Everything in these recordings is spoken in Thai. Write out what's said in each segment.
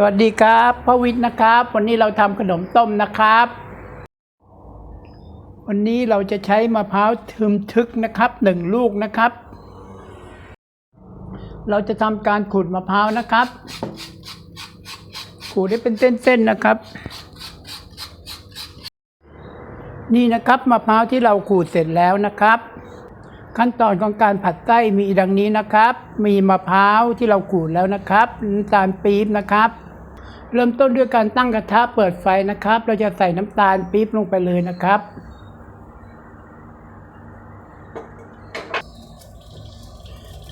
สวัสดีครับพ่อวิทย์นะครับ วันนี้เราทำขนมต้มนะครับ วันนี้เราจะใช้มะพร้าวทึมทึกนะครับหนึ่งลูกนะครับ เราจะทำการขูดมะพร้าวนะครับ ขูดให้เป็นเส้นๆนะครับ นี่นะครับมะพร้าวที่เราขูดเสร็จแล้วนะครับ ขั้นตอนของการผัดไส้มีดังนี้นะครับ มีมะพร้าวที่เราขูดแล้วนะครับน้ำตาลปี๊บนะครับ เริ่มต้นด้วยการตั้งกระทะเปิดไฟนะครับ เราจะใส่น้ำตาลปี๊บลงไปเลยนะครับ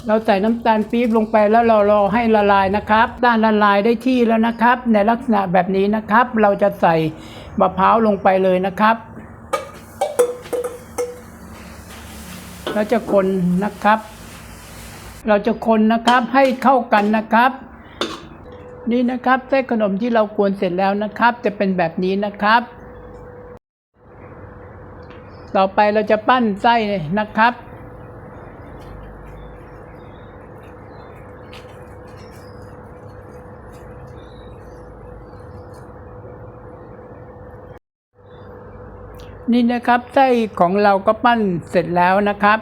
เราใส่น้ำตาลปี๊บลงไปแล้วเรารอให้ละลายนะครับด้านละลายได้ที่แล้วนะครับ ในลักษณะแบบนี้นะครับ เราจะใส่มะพร้าวลงไปเลยนะครับเราจะคนนะครับ เราจะคนนะครับให้เข้ากันนะครับ นี่นะครับไส้ขนมที่เรากวนเสร็จแล้วนะครับ จะเป็นแบบนี้นะครับ ต่อไปเราจะปั้นไส้นะครับนี่นะครับไส้ของเราก็ปั้นเสร็จแล้วนะครับ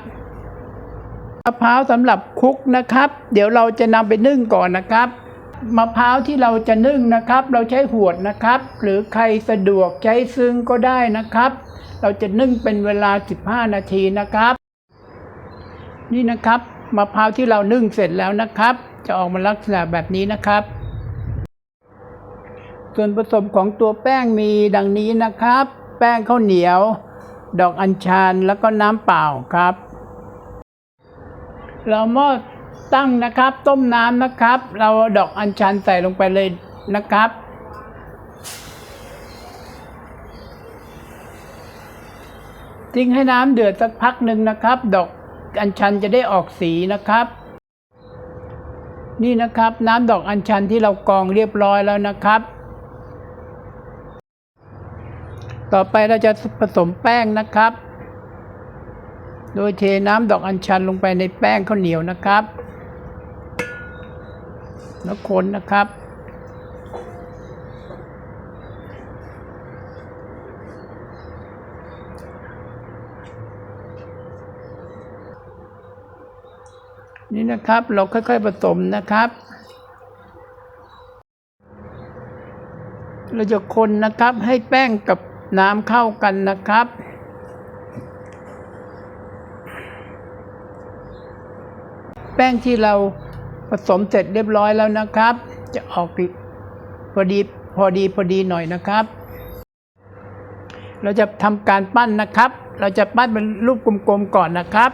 มะพร้าวสำหรับคลุกนะครับ เดี๋ยวเราจะนำไปนึ่งก่อนนะครับ มะพร้าวที่เราจะนึ่งนะครับ เราใช้หวดนะครับ หรือใครสะดวกใช้ซึ้งก็ได้นะครับ เราจะนึ่งเป็นเวลา 15 นาทีนะครับ นี่นะครับมะพร้าวที่เรานึ่งเสร็จแล้วนะครับ จะออกมาลักษณะแบบนี้นะครับ ส่วนผสมของตัวแป้งมีดังนี้นะครับ แป้งข้าวเหนียว ดอกอัญชันแล้วก็น้ำเปล่าครับ เราหม้อ ตั้งนะครับ ต้มน้ำนะครับ เราเอาดอกอัญชันใส่ลงไปเลยนะครับ ทิ้งให้น้ำเดือดสักพักหนึ่งนะครับ ดอกอัญชันจะได้ออกสีนะครับ นี่นะครับน้ำดอกอัญชันที่เรากรองเรียบร้อยแล้วนะครับ ต่อไปเราจะผสมแป้งนะครับโดยเทน้ำดอกอัญชันลงไปในแป้งข้าวเหนียวนะครับ แล้วคนนะครับ นี่นะครับเราค่อยๆผสมนะครับ เราจะคนนะครับให้แป้งกับน้ำเข้ากันนะครับแป้งที่เรา สมเสร็จเรียบร้อยแล้วนะครับ จะออกพอดีพอดีพอดีหน่อยนะครับ เราจะทำการปั้นนะครับ เราจะปั้นเป็นรูปกลมๆก่อนนะครับ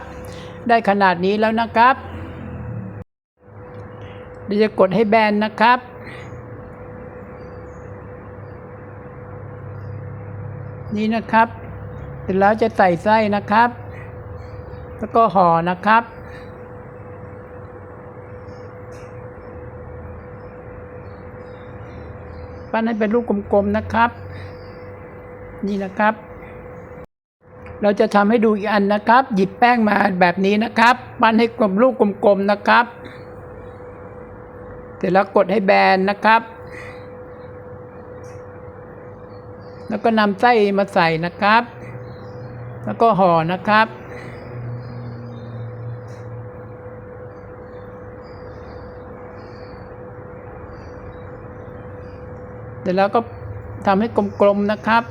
ได้ขนาดนี้แล้วนะครับเราจะกดให้แบนนะครับนี่นะครับ เสร็จแล้วจะใส่ไส้นะครับ แล้วก็ห่อนะครับ ปั้นให้เป็นรูปกลมๆนะครับ นี่นะครับ เราจะทำให้ดูอีกอันนะครับ หยิบแป้งมาแบบนี้นะครับ ปั้นให้กลมรูปกลมๆนะครับ เสร็จแล้วกดให้แบนนะครับ แล้วก็นำไส้มาใส่นะครับ แล้วก็ห่อนะครับ เดี๋ยวเราก็ทำให้กลมๆนะครับ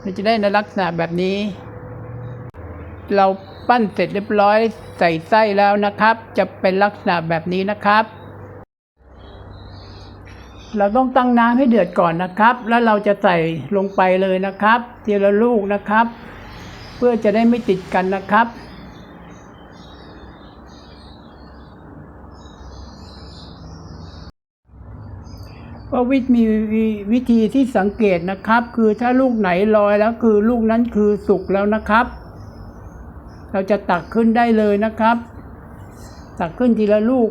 เราจะได้ในลักษณะแบบนี้ เราปั้นเสร็จเรียบร้อยใส่ไส้แล้วนะครับ จะเป็นลักษณะแบบนี้นะครับ เราต้องตั้งน้ำให้เดือดก่อนนะครับ แล้วเราจะใส่ลงไปเลยนะครับ ทีละลูกนะครับ เพื่อจะได้ไม่ติดกันนะครับ ว่าวิทย์มีวิธีที่สังเกตนะครับ คือถ้าลูกไหนลอยแล้วคือลูกนั้นคือสุกแล้วนะครับ เราจะตักขึ้นได้เลยนะครับ ตักขึ้นทีละลูก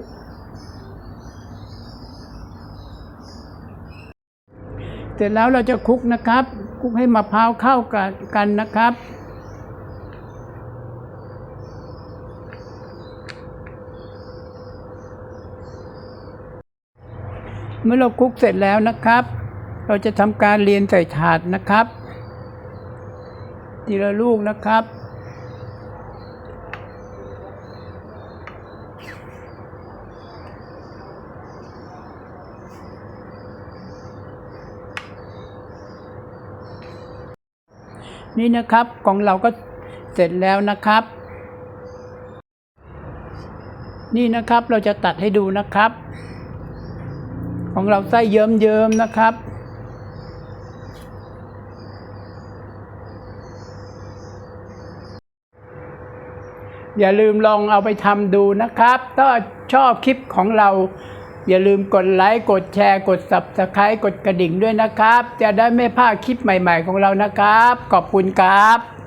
เสร็จแล้วเราจะคลุกนะครับคลุกให้มะพร้าวเข้ากันกันนะครับ เมื่อเราคลุกเสร็จแล้วนะครับ เราจะทำการเรียนใส่ถาดนะครับ ทีละลูกนะครับนี่นะครับของเราก็เสร็จแล้วนะครับ นี่นะครับเราจะตัดให้ดูนะครับ ของเราไส้เยิ้มๆนะครับ อย่าลืมลองเอาไปทำดูนะครับ ถ้าชอบคลิปของเรา อย่าลืมกดไลค์กดแชร์ กด subscribe กดกระดิ่งด้วยนะครับ จะได้ไม่พลาดคลิปใหม่ ๆ ของเรานะครับ ขอบคุณครับ